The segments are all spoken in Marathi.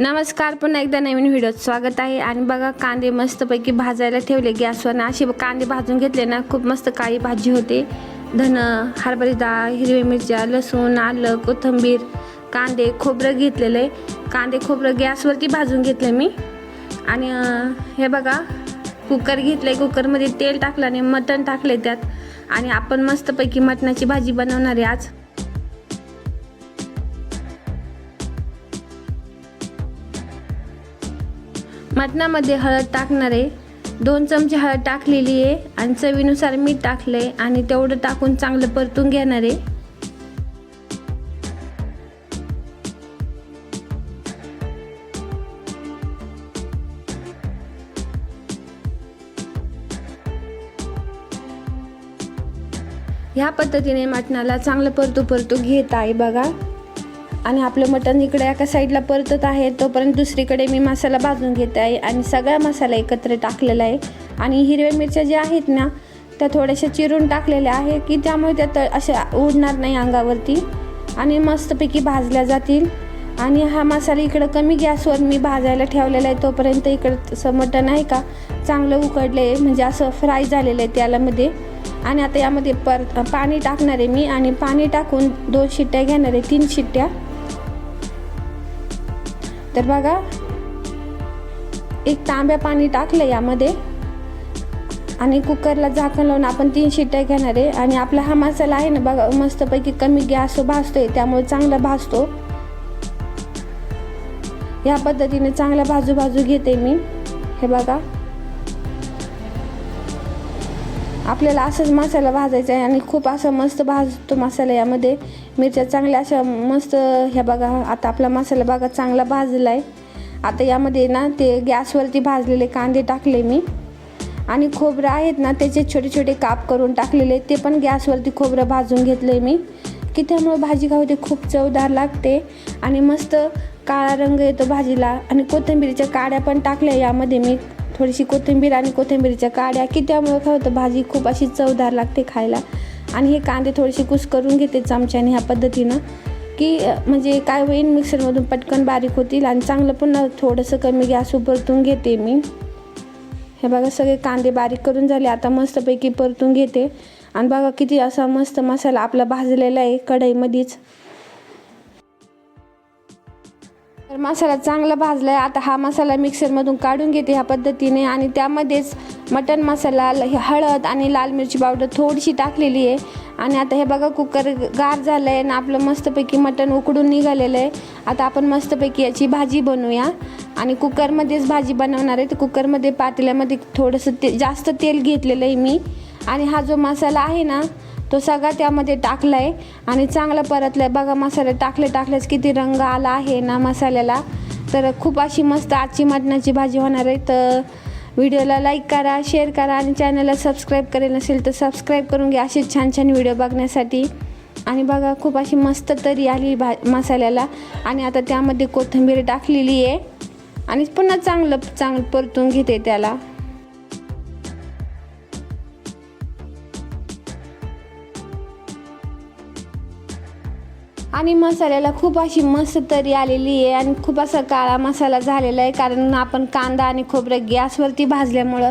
नमस्कार पुन्हा एकदा नवीन व्हिडिओत स्वागत आहे. आणि बघा कांदे मस्तपैकी भाजायला ठेवले. गॅसवर असे कांदे भाजून घेतले ना खूप मस्त काळी भाजी होते. धन हरभरी डाळ हिरवी मिरच्या लसूण आलं कोथिंबीर कांदे खोबरं घेतलेलं आहे. कांदे खोबरं गॅसवरती भाजून घेतलं मी. आणि हे बघा कुकर घेतलंय. कुकरमध्ये तेल टाकलं आणि मटण टाकले त्यात. आणि आपण मस्तपैकी मटणाची भाजी बनवणार आहे आज. मटणामध्ये हळद टाकणार. आहे दोन चमचे हळद टाकलेली आहे आणि चवीनुसार मीठ टाकलं आहे आणि तेवढं टाकून चांगलं परतून घेणार आहे. ह्या पद्धतीने मटणाला चांगलं परतू परतू घेत आहे बघा. आणि आपलं मटण इकडे एका साईडला परतत आहे तोपर्यंत दुसरीकडे मी मसाला भाजून घेत आहे आणि सगळा मसाला एकत्र टाकलेला आहे. आणि हिरव्या मिरच्या ज्या आहेत ना त्या थोड्याशा चिरून टाकलेल्या आहे की त्यामुळे त्या त अशा उडणार नाही अंगावरती. आणि मस्तपैकी भाजल्या जातील. आणि हा मसाला इकडं कमी गॅसवर मी भाजायला ठेवलेला आहे तोपर्यंत इकडं तसं मटण आहे का चांगलं उकडलं आहे म्हणजे असं फ्राय झालेलं आहे त्यालामध्ये. आणि आता यामध्ये पर पाणी टाकणार आहे मी. आणि पाणी टाकून दोन शिट्ट्या घेणार आहे तीन शिट्ट्या. तर बघा एक तांब्या पाणी टाकलं यामध्ये आणि कुकरला झाकण लावून आपण तीन शिट्ट्या घेणार आहे. आणि आपला हा मसाला आहे ना बघा मस्तपैकी कमी गॅस भाजतोय त्यामुळे चांगला भाजतो. या पद्धतीने चांगला भाजू भाजू घेते मी. हे बघा. आपल्याला असंच मसाला भाजायचा आहे आणि खूप असं मस्त भाजतो मसाला यामध्ये. मिरच्या चांगल्या अशा मस्त ह्या बघा आता आपला मसाला बघा चांगला भाजला आहे आता यामध्ये ना ते गॅसवरती भाजलेले कांदे टाकले मी. आणि खोबरं आहेत ना त्याचे छोटे छोटे काप करून टाकलेले ते पण गॅसवरती खोबरं भाजून घेतलं आहे मी. की त्यामुळे भाजी खावते खूप चवदार लागते. आणि मस्त काळा रंग येतो भाजीला. आणि कोथिंबीरीच्या काड्या पण टाकल्या यामध्ये मी. थोडीशी कोथिंबीर आणि कोथिंबीरीच्या काड्या की त्यामुळे काय होतं भाजी खूप अशी चवदार लागते खायला. आणि हे कांदे थोडेसे कुस करून घेते चमच्याने ह्या पद्धतीनं. की म्हणजे काय होईल मिक्सरमधून पटकन बारीक होतील आणि चांगलं पण थोडंसं कमी गॅस परतून घेते मी. हे बघा सगळे कांदे बारीक करून झाले. आता मस्तपैकी परतून घेते. आणि बघा किती असा मस्त मसाला आपला भाजलेला आहे कढईमध्येच. तर मसाला चांगला भाजला आहे आता हा मसाला मिक्सरमधून काढून घेते ह्या पद्धतीने आणि त्यामध्येच मटण मसाला ल- हळद आणि लाल मिरची पावडर थोडीशी टाकलेली आहे. आणि आता हे बघा कुकर गार झालं आहे आणि आपलं मस्तपैकी मटण उकडून निघालेलं आहे. आता आपण मस्तपैकी याची भाजी बनवूया. आणि कुकरमध्येच भाजी बनवणार आहे. तर कुकरमध्ये पातेल्यामध्ये थोडंसं ते जास्त तेल घेतलेलं आहे मी. आणि हा जो मसाला आहे ना तो सगळा त्यामध्ये टाकला आहे आणि चांगलं परतलं आहे बघा मसाले टाकले टाकलेच किती रंग आला आहे ना मसाल्याला. तर खूप अशी मस्त आजची मटणाची भाजी होणार आहे. तर व्हिडिओला लाईक करा शेअर करा आणि चॅनलला सबस्क्राईब करेल नसेल तर सबस्क्राईब करून घ्या. असेच छान छान व्हिडिओ बघण्यासाठी. आणि बघा खूप अशी मस्त तरी आली भा मसाल्याला. आणि आता त्यामध्ये कोथिंबीर टाकलेली आहे. आणि पुन्हा चांगलं चांगलं परतून घेते त्याला. आणि मसाल्याला खूप अशी मस्त तरी आलेली आहे आणि खूप असा काळा मसाला झालेला आहे कारण आपण कांदा आणि खोबरं गॅसवरती भाजल्यामुळं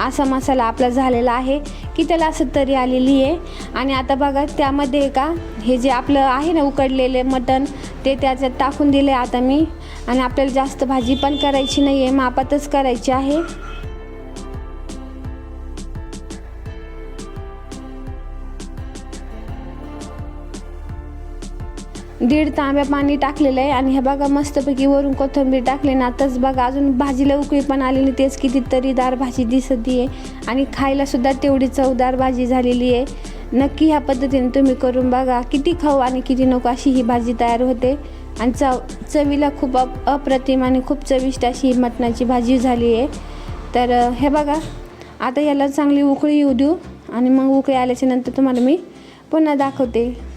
असा मसाला आपला झालेला आहे की त्याला असं तरी आलेली आहे. आणि आता बघा त्यामध्ये का हे जे आपलं आहे ना उकडलेले मटण ते त्याच्यात टाकून दिले आता मी. आणि आपल्याला जास्त भाजी पण करायची नाही आहे मापातच करायची आहे. दीड तांब्या पाणी टाकलेलं आहे. आणि हे बघा मस्तपैकी वरून कोथिंबीर टाकले ना आताच बघा अजून भाजीला उकळी पण आलेली तेच किती तरीदार भाजी दिसत आहे. आणि खायला सुद्धा तेवढी चवदार भाजी झालेली आहे. नक्की ह्या पद्धतीने तुम्ही करून बघा किती खाऊ आणि किती नको अशी ही भाजी तयार होते. आणि चव चवीला खूप अप अप्रतिम आणि खूप चविष्ट अशी ही मटणाची भाजी झाली आहे. तर हे बघा आता याला चांगली उकळी येऊ देऊ. आणि मग उकळी आल्याच्यानंतर तुम्हाला मी पुन्हा दाखवते.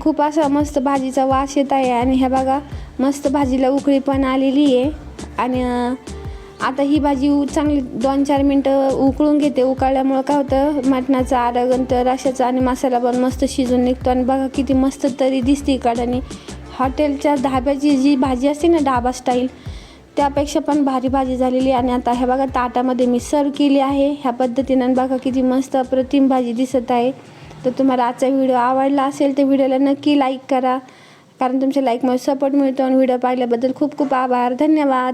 खूप असा मस्त भाजीचा वास येत आहे आणि हे बघा मस्त भाजीला उकळी पण आलेली आहे. आणि आता ही भाजी चांगली दोन चार मिनटं उकळून घेते. उकळल्यामुळं काय होतं मटणाचं आरगंत रशाचा आणि मसाला पण मस्त शिजून निघतो. आणि बघा किती मस्त तरी दिसते इकडं. हॉटेलच्या धाब्याची जी भाजी असते ना ढाबा स्टाईल त्यापेक्षा पण भारी भाजी झालेली आहे. आणि आता ह्या बघा ताटामध्ये मी सर्व केली आहे. ह्या पद्धतीनं आणि बघा किती मस्त अप्रतिम भाजी दिसत आहे. तर तुम्हाला आजचा व्हिडिओ आवडला असेल तर व्हिडिओला नक्की लाईक करा. कारण तुमच्या लाईकमुळे सपोर्ट मिळतो आणि व्हिडिओ पाहिल्याबद्दल खूप खूप आभार. धन्यवाद.